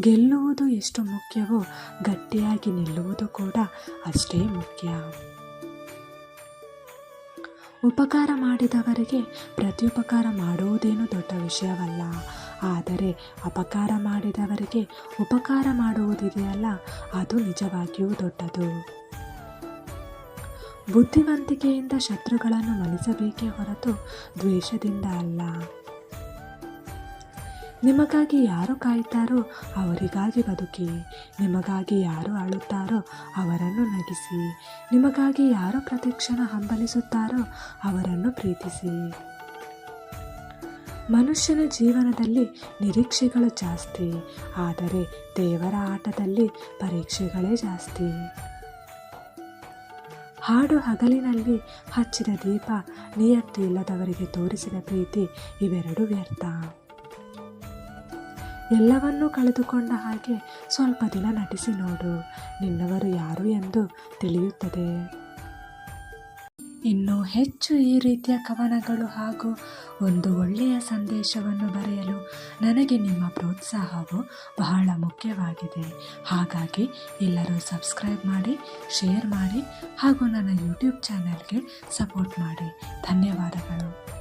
ಗೆಲ್ಲುವುದು ಎಷ್ಟು ಮುಖ್ಯವೋ ಗಟ್ಟಿಯಾಗಿ ನಿಲ್ಲುವುದು ಕೂಡ ಅಷ್ಟೇ ಮುಖ್ಯ. ಉಪಕಾರ ಮಾಡಿದವರಿಗೆ ಪ್ರತ್ಯುಪಕಾರ ಮಾಡುವುದೇನು ದೊಡ್ಡ ವಿಷಯವಲ್ಲ. ಆದರೆ ಅಪಕಾರ ಮಾಡಿದವರಿಗೆ ಉಪಕಾರ ಮಾಡುವುದಿದೆಯಲ್ಲ ಅದು ನಿಜವಾಗಿಯೂ ದೊಡ್ಡದು. ಬುದ್ಧಿವಂತಿಕೆಯಿಂದ ಶತ್ರುಗಳನ್ನು ಮನಿಸಬೇಕೇ ಹೊರತು ದ್ವೇಷದಿಂದ ಅಲ್ಲ. ನಿಮಗಾಗಿ ಯಾರು ಕಾಯ್ತಾರೋ ಅವರಿಗಾಗಿ ಬದುಕಿ, ನಿಮಗಾಗಿ ಯಾರು ಅಳುತ್ತಾರೋ ಅವರನ್ನು ನಗಿಸಿ, ನಿಮಗಾಗಿ ಯಾರು ಪ್ರತಿಕ್ಷಣ ಹಂಬಲಿಸುತ್ತಾರೋ ಅವರನ್ನು ಪ್ರೀತಿಸಿ. ಮನುಷ್ಯನ ಜೀವನದಲ್ಲಿ ನಿರೀಕ್ಷೆಗಳು ಜಾಸ್ತಿ, ಆದರೆ ದೇವರ ಆಟದಲ್ಲಿ ಪರೀಕ್ಷೆಗಳೇ ಜಾಸ್ತಿ. ಹಾಡು ಹಗಲಿನಲ್ಲಿ ಹಚ್ಚಿದ ದೀಪ ನಿಯತ್ತು ಇಲ್ಲದವರಿಗೆ ತೋರಿಸಿದ ಪ್ರೀತಿ ಇವೆರಡು ವ್ಯರ್ಥ. ಎಲ್ಲವನ್ನೂ ಕಳೆದುಕೊಂಡ ಹಾಗೆ ಸ್ವಲ್ಪ ದಿನ ನಟಿಸಿ ನೋಡು. ನಿನ್ನವರು ಯಾರು ಎಂದು ತಿಳಿಯುತ್ತದೆ. ಇನ್ನು ಹೆಚ್ಚು ಈ ರೀತಿಯ ಕವನಗಳು ಹಾಗೂ ಒಂದು ಒಳ್ಳೆಯ ಸಂದೇಶವನ್ನು ಬರೆಯಲು ನನಗೆ ನಿಮ್ಮ ಪ್ರೋತ್ಸಾಹವು ಬಹಳ ಮುಖ್ಯವಾಗಿದೆ. ಹಾಗಾಗಿ ಎಲ್ಲರೂ ಸಬ್ಸ್ಕ್ರೈಬ್ ಮಾಡಿ, ಶೇರ್ ಮಾಡಿ ಹಾಗೂ ನನ್ನ ಯೂಟ್ಯೂಬ್ ಚಾನಲ್ಗೆ ಸಪೋರ್ಟ್ ಮಾಡಿ. ಧನ್ಯವಾದಗಳು.